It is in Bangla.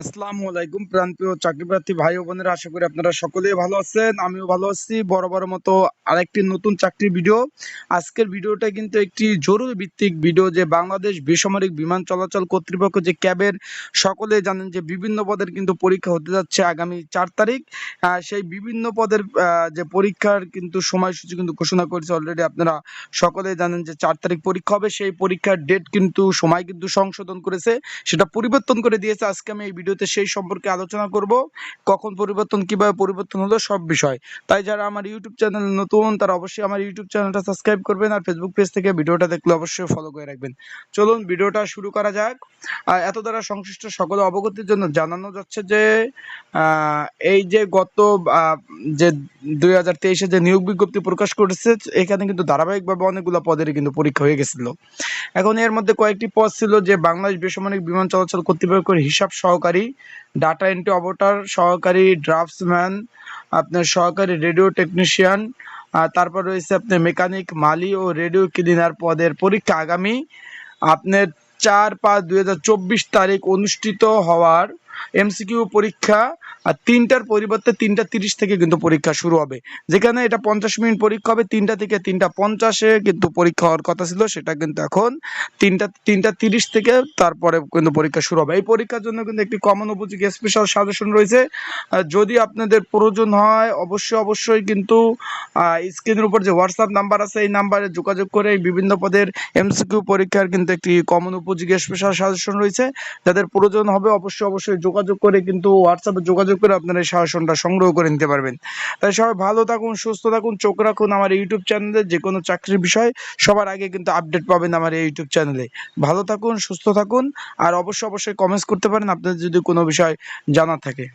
আসসালামু আলাইকুম প্রাণপ্রিয় চাকরি প্রার্থী ভাই ও বোনেরা, আশা করি আপনারা সকলেই ভালো আছেন, আমিও ভালো আছি। বড় মতো আরেকটি নতুন চাকরির ভিডিও আজকের ভিডিওটা কিন্তু একটি জরুরি ভিত্তিক ভিডিও যে বাংলাদেশ বেসামরিক বিমান চলাচল কর্তৃপক্ষ যে ক্যাবের সকলে জানেন যে বিভিন্ন পদের কিন্তু পরীক্ষা হতে যাচ্ছে আগামী চার তারিখ। সেই বিভিন্ন পদের যে পরীক্ষার কিন্তু সময়সূচি কিন্তু ঘোষণা করেছে অলরেডি আপনারা সকলে জানেন যে চার তারিখ পরীক্ষা হবে। সেই পরীক্ষার ডেট কিন্তু, সময় কিন্তু সংশোধন করেছে। সেটা পরিবর্তন করে দিয়েছে। আজকে আমি এই ভিডিওতে সেই সম্পর্কে আলোচনা করব, কখন পরিবর্তন, কীভাবে পরিবর্তন হলো সব বিষয়। তাই যারা আমার ইউটিউব চ্যানেল নতুন, তারা অবশ্যই আমার ইউটিউব চ্যানেলটা সাবস্ক্রাইব করবেন আর ফেসবুক পেজ থেকে ভিডিওটা দেখলে অবশ্যই ফলো করে রাখবেন। চলুন ভিডিওটা শুরু করা যাক। এত দ্বারা সংশ্লিষ্ট সকল অবগতির জন্য জানানো যাচ্ছে যে এই যে গত যে দুই হাজার তেইশে যে নিয়োগ বিজ্ঞপ্তি প্রকাশ করেছে, এখানে কিন্তু ধারাবাহিকভাবে অনেকগুলো পদের কিন্তু পরীক্ষা হয়ে গেছিল। এখন এর মধ্যে কয়েকটি পদ ছিল যে বাংলাদেশ বেসামরিক বিমান চলাচল কর্তৃপক্ষের হিসাব সহকারী ডাটা এন্ট্রি অপারেটর সহকারী ড্রাফটসম্যান আপনার সহকারী রেডিও টেকনিশিয়ান তারপর রয়েছে আপনার মেকানিক মালি ও রেডিও ক্লিনার পদের পরীক্ষা আগামী, আপনার চার পাঁচ দুই তারিখ অনুষ্ঠিত হওয়ার এমসিকিউ পরীক্ষা আর তিনটার পরিবর্তে তিনটা তিরিশ থেকে কিন্তু পরীক্ষা শুরু হবে। যেখানে এটা পঞ্চাশ মিনিট পরীক্ষা হবে, তিনটা থেকে তিনটা পঞ্চাশে কিন্তু পরীক্ষা হওয়ার কথা ছিল, সেটা কিন্তু এখন তিনটা তিনটা তিরিশ থেকে তারপরে কিন্তু পরীক্ষা শুরু হবে। এই পরীক্ষার জন্য কিন্তু একটি কমন উপযোগী স্পেশাল সাজেশন রয়েছে। যদি আপনাদের প্রয়োজন হয়, অবশ্যই অবশ্যই কিন্তু স্ক্রিনের উপর যে হোয়াটসঅ্যাপ নাম্বার আছে, এই নাম্বারে যোগাযোগ করে বিভিন্ন পদের এমসিকিউ পরীক্ষার কিন্তু একটি কমন উপযোগী স্পেশাল সাজেশন রয়েছে। যাদের প্রয়োজন হবে, অবশ্যই অবশ্যই যোগাযোগ করে কিন্তু হোয়াটসঅ্যাপে যোগাযোগ করে আপনারা এই শাসনটা সংগ্রহ করে নিতে পারবেন। তাই সবাই ভালো থাকুন, সুস্থ থাকুন, চোখ রাখুন আমার ইউটিউব চ্যানেলে যে কোনো চাকরির বিষয়, সবার আগে কিন্তু আপডেট পাবেন আমার এই ইউটিউব চ্যানেলে ভালো থাকুন, সুস্থ থাকুন, আর অবশ্যই অবশ্যই কমেন্টস করতে পারেন, আপনাদের যদি কোনো বিষয় জানা থাকে।